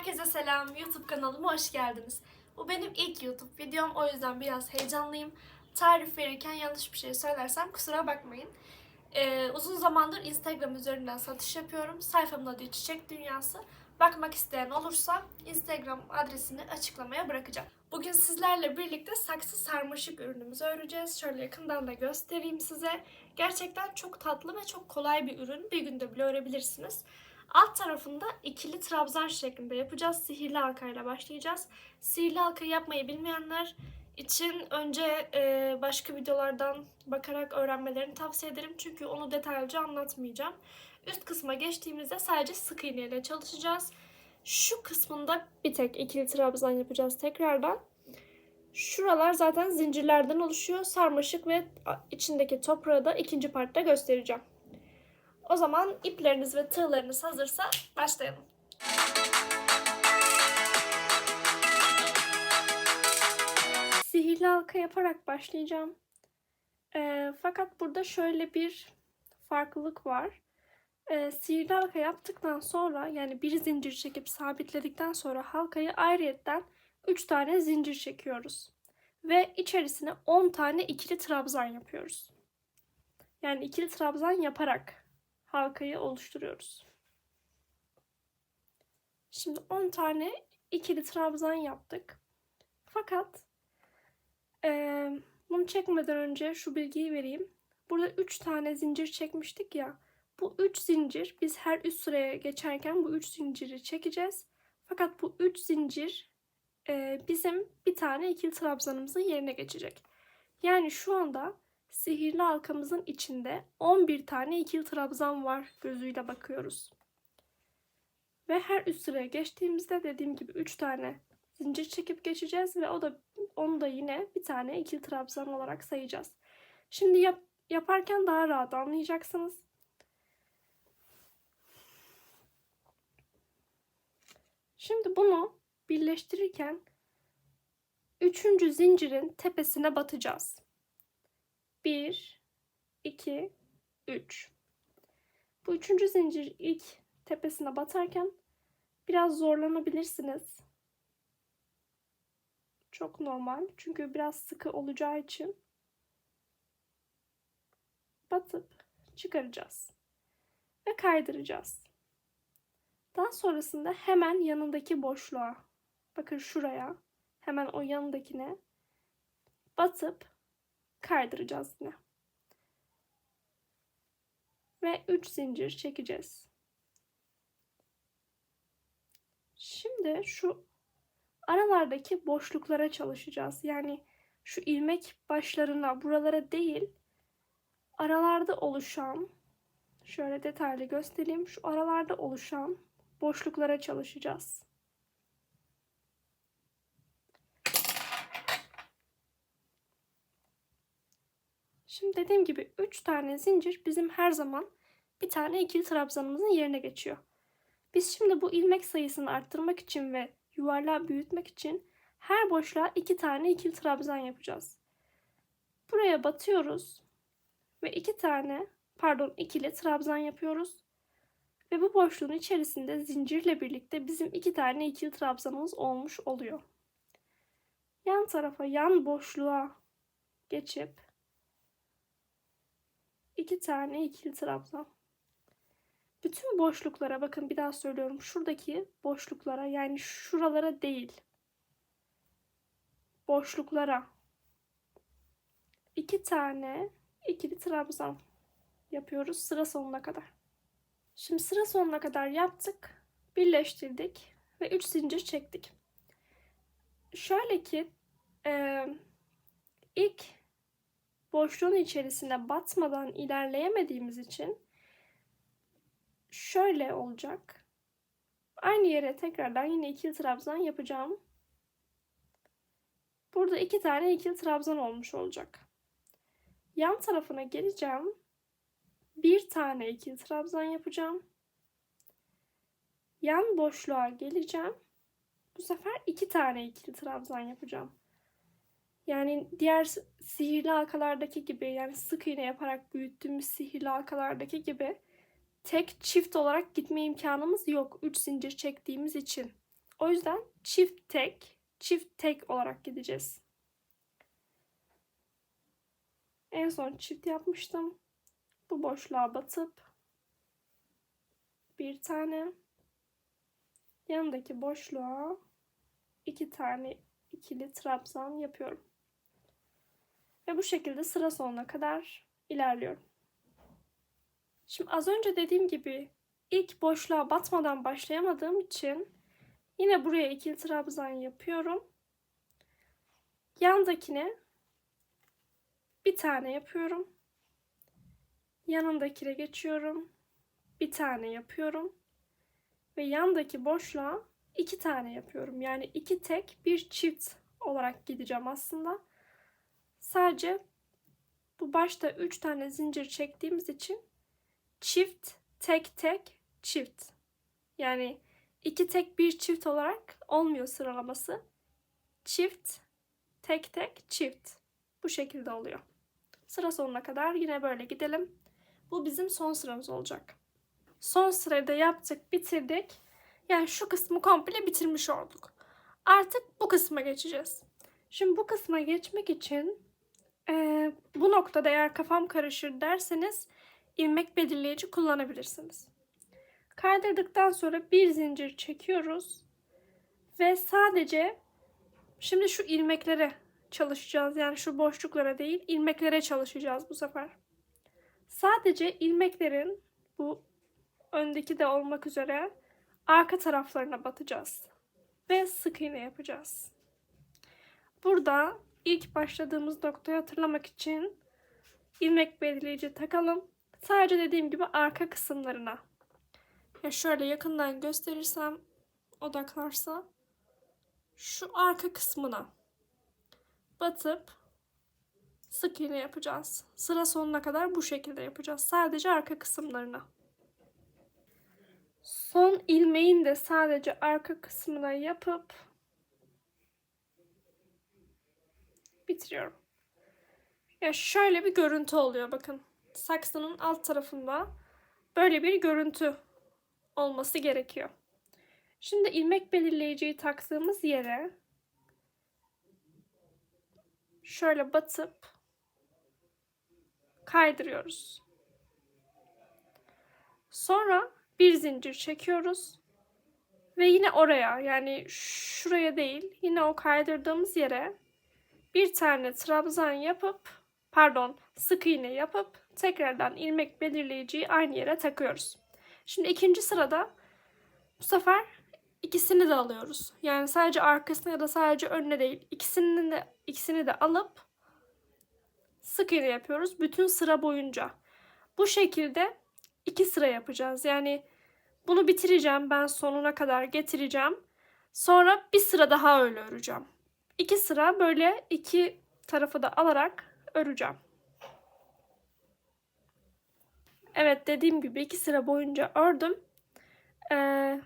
Herkese selam. YouTube kanalıma hoş geldiniz. Bu benim ilk YouTube videom. O yüzden biraz heyecanlıyım. Tarif verirken yanlış bir şey söylersem kusura bakmayın. Ee, uzun zamandır Instagram üzerinden satış yapıyorum. Sayfamın adı Çiçek Dünyası. Bakmak isteyen olursa Instagram adresini açıklamaya bırakacağım. Bugün sizlerle birlikte saksı sarmaşık ürünümüzü öreceğiz. Şöyle yakından da göstereyim size. Gerçekten çok tatlı ve çok kolay bir ürün. Bir günde bile örebilirsiniz. Alt tarafında ikili trabzan şeklinde yapacağız. Sihirli halkayla başlayacağız. Sihirli halkayı yapmayı bilmeyenler için önce e, başka videolardan bakarak öğrenmelerini tavsiye ederim. Çünkü onu detaylıca anlatmayacağım. Üst kısma geçtiğimizde sadece sık iğne ile çalışacağız. Şu kısmında bir tek ikili trabzan yapacağız tekrardan. Şuralar zaten zincirlerden oluşuyor. Sarmaşık ve içindeki toprağı da ikinci partta göstereceğim. O zaman ipleriniz ve tığlarınız hazırsa başlayalım. Sihirli halka yaparak başlayacağım. Ee, fakat burada şöyle bir farklılık var. Ee, sihirli halka yaptıktan sonra yani bir zincir çekip sabitledikten sonra halkayı ayrıyetten 3 tane zincir çekiyoruz. Ve içerisine 10 tane ikili trabzan yapıyoruz. Yani ikili trabzan yaparak halkayı oluşturuyoruz. Şimdi 10 tane ikili trabzan yaptık. Fakat e, bunu çekmeden önce şu bilgiyi vereyim. Burada 3 tane zincir çekmiştik ya. Bu 3 zincir biz her üst sıraya geçerken bu 3 zinciri çekeceğiz. Fakat bu 3 zincir e, bizim bir tane ikili trabzanımızın yerine geçecek. Yani şu anda sihirli halkamızın içinde 11 tane ikili trabzan var gözüyle bakıyoruz. Ve her üst sıraya geçtiğimizde dediğim gibi 3 tane zincir çekip geçeceğiz ve o da onu da yine bir tane ikili trabzan olarak sayacağız. Şimdi yap, yaparken daha rahat anlayacaksınız. Şimdi bunu birleştirirken üçüncü zincirin tepesine batacağız. 1, 2, 3. Bu üçüncü zincir ilk tepesine batarken biraz zorlanabilirsiniz. Çok normal. Çünkü biraz sıkı olacağı için batıp çıkaracağız. Ve kaydıracağız. Daha sonrasında hemen yanındaki boşluğa, bakın şuraya, hemen o yanındakine batıp kaydıracağız yine. Ve 3 zincir çekeceğiz. Şimdi şu aralardaki boşluklara çalışacağız. Yani şu ilmek başlarına, buralara değil, aralarda oluşan, şöyle detaylı göstereyim. Şu aralarda oluşan boşluklara çalışacağız. Şimdi dediğim gibi 3 tane zincir bizim her zaman bir tane ikili trabzanımızın yerine geçiyor. Biz şimdi bu ilmek sayısını arttırmak için ve yuvarlağı büyütmek için her boşluğa 2 tane ikili trabzan yapacağız. Buraya batıyoruz ve 2 tane pardon ikili trabzan yapıyoruz. Ve bu boşluğun içerisinde zincirle birlikte bizim 2 tane ikili trabzanımız olmuş oluyor. Yan tarafa yan boşluğa geçip iki tane ikili trabzan. Bütün boşluklara bakın bir daha söylüyorum. Şuradaki boşluklara yani şuralara değil. Boşluklara iki tane ikili trabzan yapıyoruz sıra sonuna kadar. Şimdi sıra sonuna kadar yaptık. Birleştirdik ve 3 zincir çektik. Şöyle ki e, ilk boşluğun içerisine batmadan ilerleyemediğimiz için şöyle olacak. Aynı yere tekrardan yine ikili trabzan yapacağım. Burada iki tane ikili trabzan olmuş olacak. Yan tarafına geleceğim. Bir tane ikili trabzan yapacağım. Yan boşluğa geleceğim. Bu sefer iki tane ikili trabzan yapacağım. Yani diğer sihirli halkalardaki gibi yani sık iğne yaparak büyüttüğümüz sihirli halkalardaki gibi tek çift olarak gitme imkanımız yok. 3 zincir çektiğimiz için. O yüzden çift tek, çift tek olarak gideceğiz. En son çift yapmıştım. Bu boşluğa batıp bir tane yanındaki boşluğa iki tane ikili trabzan yapıyorum. Ve bu şekilde sıra sonuna kadar ilerliyorum. Şimdi az önce dediğim gibi ilk boşluğa batmadan başlayamadığım için yine buraya ikili trabzan yapıyorum. Yandakine bir tane yapıyorum. Yanındakine geçiyorum. Bir tane yapıyorum. Ve yandaki boşluğa iki tane yapıyorum. Yani iki tek bir çift olarak gideceğim aslında. Sadece bu başta üç tane zincir çektiğimiz için çift, tek tek, çift. Yani iki tek bir çift olarak olmuyor sıralaması. Çift, tek tek, çift. Bu şekilde oluyor. Sıra sonuna kadar yine böyle gidelim. Bu bizim son sıramız olacak. Son sırayı da yaptık, bitirdik. Yani şu kısmı komple bitirmiş olduk. Artık bu kısma geçeceğiz. Şimdi bu kısma geçmek için noktada eğer kafam karışır derseniz ilmek belirleyici kullanabilirsiniz. Kaydırdıktan sonra bir zincir çekiyoruz ve sadece şimdi şu ilmeklere çalışacağız. Yani şu boşluklara değil, ilmeklere çalışacağız bu sefer. Sadece ilmeklerin bu öndeki de olmak üzere arka taraflarına batacağız ve sık iğne yapacağız. Burada ilk başladığımız noktayı hatırlamak için ilmek belirleyici takalım. Sadece dediğim gibi arka kısımlarına. Ya şöyle yakından gösterirsem odaklarsa şu arka kısmına batıp sık iğne yapacağız. Sıra sonuna kadar bu şekilde yapacağız. Sadece arka kısımlarına. Son ilmeğin de sadece arka kısmına yapıp bitiriyorum. Ya şöyle bir görüntü oluyor bakın. Saksının alt tarafında böyle bir görüntü olması gerekiyor. Şimdi ilmek belirleyiciyi taktığımız yere şöyle batıp kaydırıyoruz. Sonra bir zincir çekiyoruz ve yine oraya yani şuraya değil yine o kaydırdığımız yere bir tane trabzan yapıp pardon sık iğne yapıp tekrardan ilmek belirleyiciyi aynı yere takıyoruz. Şimdi ikinci sırada bu sefer ikisini de alıyoruz. Yani sadece arkasına ya da sadece önüne değil ikisini de ikisini de alıp sık iğne yapıyoruz bütün sıra boyunca. Bu şekilde iki sıra yapacağız. Yani bunu bitireceğim ben sonuna kadar getireceğim. Sonra bir sıra daha öyle öreceğim. İki sıra böyle iki tarafı da alarak öreceğim. Evet dediğim gibi iki sıra boyunca ördüm. Ee,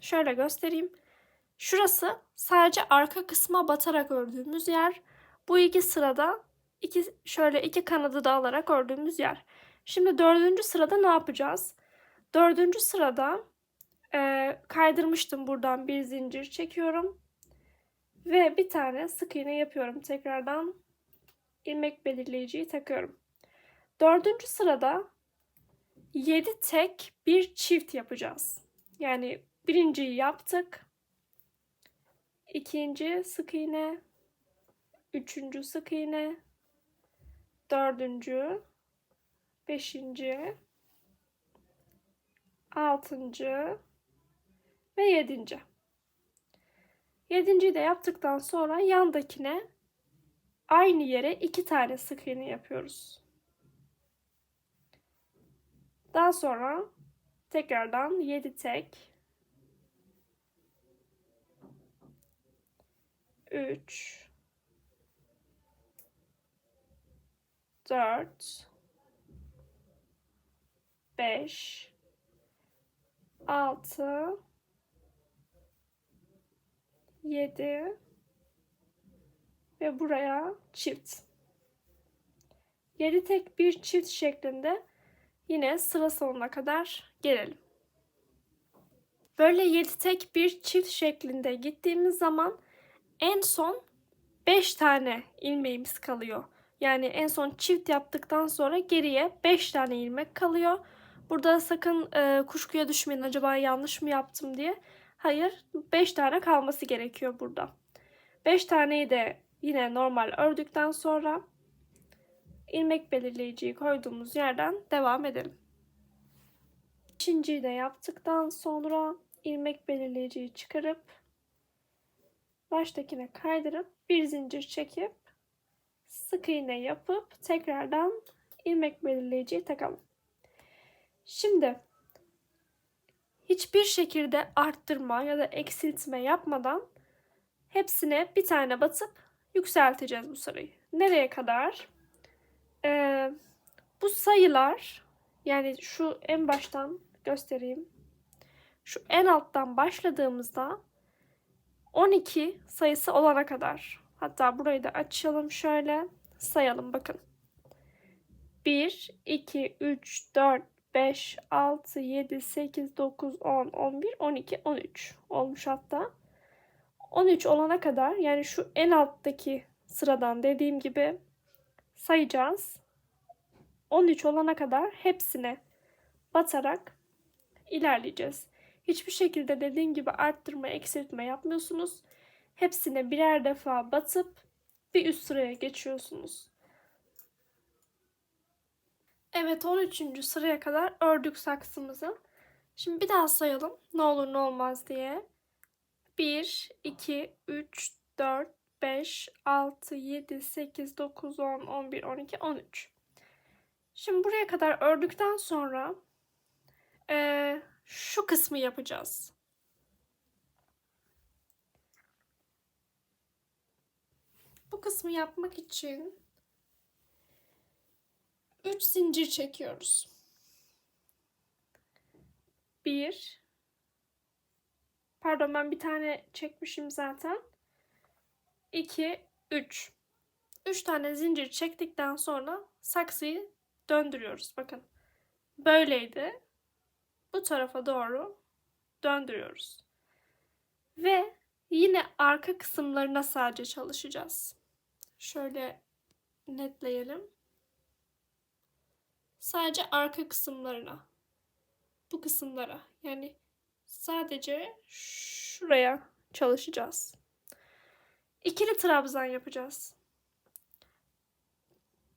şöyle göstereyim. Şurası sadece arka kısma batarak ördüğümüz yer. Bu iki sırada iki şöyle iki kanadı da alarak ördüğümüz yer. Şimdi dördüncü sırada ne yapacağız? Dördüncü sırada e, kaydırmıştım buradan bir zincir çekiyorum. Ve bir tane sık iğne yapıyorum. Tekrardan ilmek belirleyiciyi takıyorum. Dördüncü sırada 7 tek bir çift yapacağız. Yani birinciyi yaptık. ikinci sık iğne. Üçüncü sık iğne. Dördüncü. Beşinci. Altıncı. Ve yedinci. Yedinciyi de yaptıktan sonra yandakine aynı yere iki tane sık iğne yapıyoruz. Daha sonra tekrardan 7 tek. 3 4 5 6 7 ve buraya çift. 7 tek bir çift şeklinde yine sıra sonuna kadar gelelim. Böyle 7 tek bir çift şeklinde gittiğimiz zaman en son 5 tane ilmeğimiz kalıyor. Yani en son çift yaptıktan sonra geriye 5 tane ilmek kalıyor. Burada sakın e, kuşkuya düşmeyin acaba yanlış mı yaptım diye. Hayır 5 tane kalması gerekiyor burada. 5 taneyi de yine normal ördükten sonra ilmek belirleyiciyi koyduğumuz yerden devam edelim. İkinciyi de yaptıktan sonra ilmek belirleyiciyi çıkarıp baştakine kaydırıp bir zincir çekip sık iğne yapıp tekrardan ilmek belirleyiciyi takalım. Şimdi hiçbir şekilde arttırma ya da eksiltme yapmadan hepsine bir tane batıp yükselteceğiz bu sırayı. Nereye kadar? Ee, bu sayılar yani şu en baştan göstereyim. Şu en alttan başladığımızda 12 sayısı olana kadar. Hatta burayı da açalım şöyle. Sayalım bakın. 1, 2, 3, 4, 5, 6, 7, 8, 9, 10, 11, 12, 13 olmuş hatta. 13 olana kadar yani şu en alttaki sıradan dediğim gibi sayacağız. 13 olana kadar hepsine batarak ilerleyeceğiz. Hiçbir şekilde dediğim gibi arttırma, eksiltme yapmıyorsunuz. Hepsine birer defa batıp bir üst sıraya geçiyorsunuz. Evet 13. sıraya kadar ördük saksımızı. Şimdi bir daha sayalım. Ne olur ne olmaz diye. 1, 2, 3, 4, 5, 6, 7, 8, 9, 10, 11, 12, 13. Şimdi buraya kadar ördükten sonra e, şu kısmı yapacağız. Bu kısmı yapmak için 3 zincir çekiyoruz. 1 Pardon ben bir tane çekmişim zaten. 2 3 3 tane zincir çektikten sonra saksıyı döndürüyoruz. Bakın. Böyleydi. Bu tarafa doğru döndürüyoruz. Ve yine arka kısımlarına sadece çalışacağız. Şöyle netleyelim. Sadece arka kısımlarına. Bu kısımlara. Yani sadece şuraya çalışacağız. İkili trabzan yapacağız.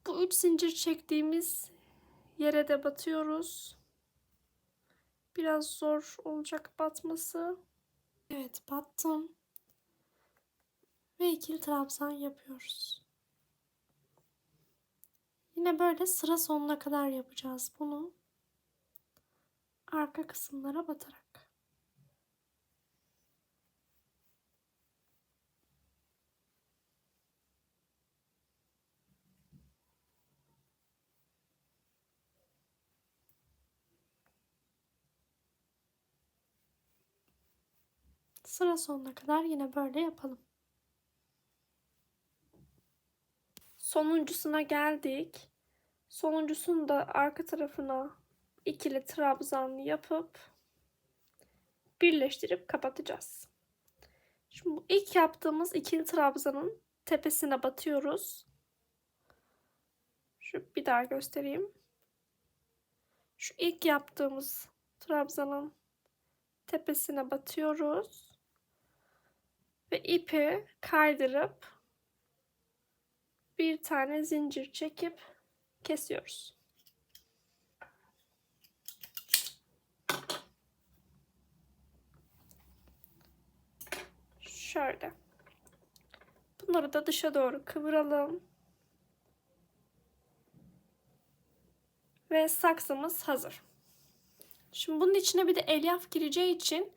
Bu üç zincir çektiğimiz yere de batıyoruz. Biraz zor olacak batması. Evet battım. Ve ikili trabzan yapıyoruz. Yine böyle sıra sonuna kadar yapacağız bunu. Arka kısımlara batarak. Sıra sonuna kadar yine böyle yapalım. Sonuncusuna geldik. Sonuncusunun da arka tarafına ikili trabzan yapıp birleştirip kapatacağız. Şimdi bu ilk yaptığımız ikili trabzanın tepesine batıyoruz. Şu bir daha göstereyim. Şu ilk yaptığımız trabzanın tepesine batıyoruz ve ipi kaydırıp bir tane zincir çekip kesiyoruz. Şöyle. Bunları da dışa doğru kıvıralım. Ve saksımız hazır. Şimdi bunun içine bir de elyaf gireceği için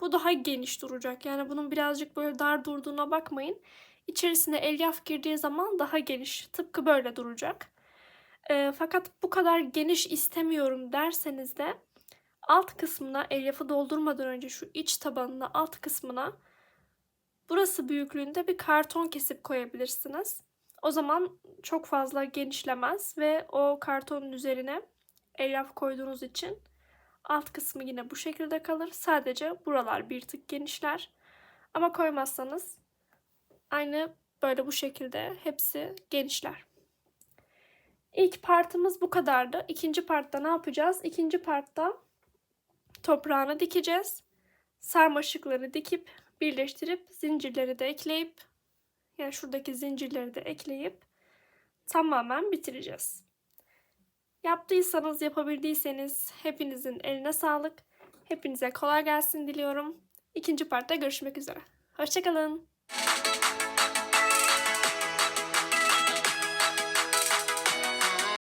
bu daha geniş duracak. Yani bunun birazcık böyle dar durduğuna bakmayın. İçerisine elyaf girdiği zaman daha geniş. Tıpkı böyle duracak. E, fakat bu kadar geniş istemiyorum derseniz de alt kısmına elyafı doldurmadan önce şu iç tabanına alt kısmına burası büyüklüğünde bir karton kesip koyabilirsiniz. O zaman çok fazla genişlemez ve o kartonun üzerine elyaf koyduğunuz için Alt kısmı yine bu şekilde kalır. Sadece buralar bir tık genişler. Ama koymazsanız aynı böyle bu şekilde hepsi genişler. İlk partımız bu kadardı. İkinci partta ne yapacağız? İkinci partta toprağını dikeceğiz. Sarmaşıkları dikip birleştirip zincirleri de ekleyip yani şuradaki zincirleri de ekleyip tamamen bitireceğiz. Yaptıysanız, yapabildiyseniz hepinizin eline sağlık. Hepinize kolay gelsin diliyorum. İkinci partta görüşmek üzere. Hoşçakalın.